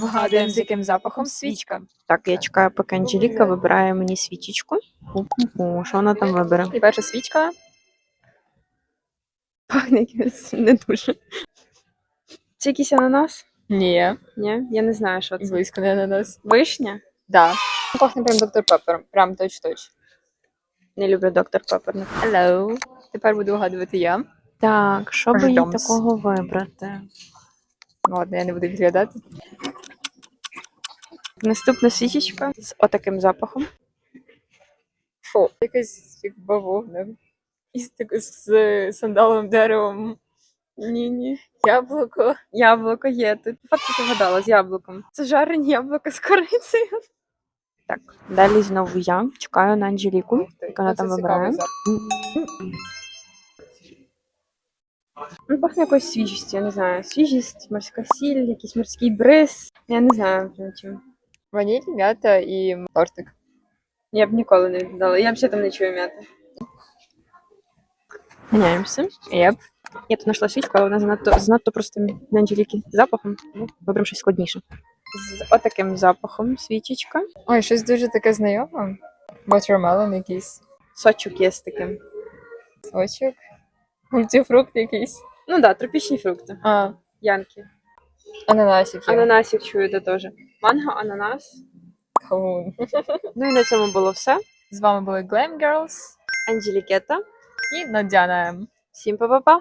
Вгадуємо, з яким запахом свічка. Так, я чекаю, поки Анжеліка вибирає мені свічечку. Ху-ху-ху, Що вона там вибере? І перша свічка. Пахне якось не дуже. Це якийсь ананас? Ні, Ні, я не знаю, що це. близько не на нас. Вишня? Да. Пахне прям доктор Пеппер. Прям точ-точ. Не люблю доктор Пеппер. Hello. Тепер буду вгадувати я. Так, що би їй такого вибрати? Ладно, я не буду відглядати. Наступна свічечка з отаким запахом. Фу. Якась як бавовна. Із з сандаловим деревом. Ні-ні. Яблуко. Яблуко є тут. Фактично вгадала з яблуком. Це жарені яблука з корицею. Так, далі знову я чекаю на Анжеліку. Ух ти, Як вона там вибирає? Ну, пахне якоюсь свіжістю, я не знаю. Свіжість, морська сіль, якийсь морський бриз. Я не знаю чим. Ваніль, м'ята і тортик. Я б ніколи не віддала. Я взагалі там не чую м'яти. Міняємося. Єп. Я тут знайшла свічку, але вона занадто, занадто простим для Анжеліки запахом. Ну, виберемо щось складніше. З отаким запахом свічечка. Ой, щось дуже таке знайоме. Watermelon якийсь. Сочок є з таким. Сочок. Мультифрукт якийсь. Ну так, да, тропічні фрукти. А, Янки. ананасик є. Ананасик чуєте теж. Манго, ананас. Кавун. Ну і на цьому було все. З вами були Glam Girls Анжелікета. і Надяна М. Всім па-па-па.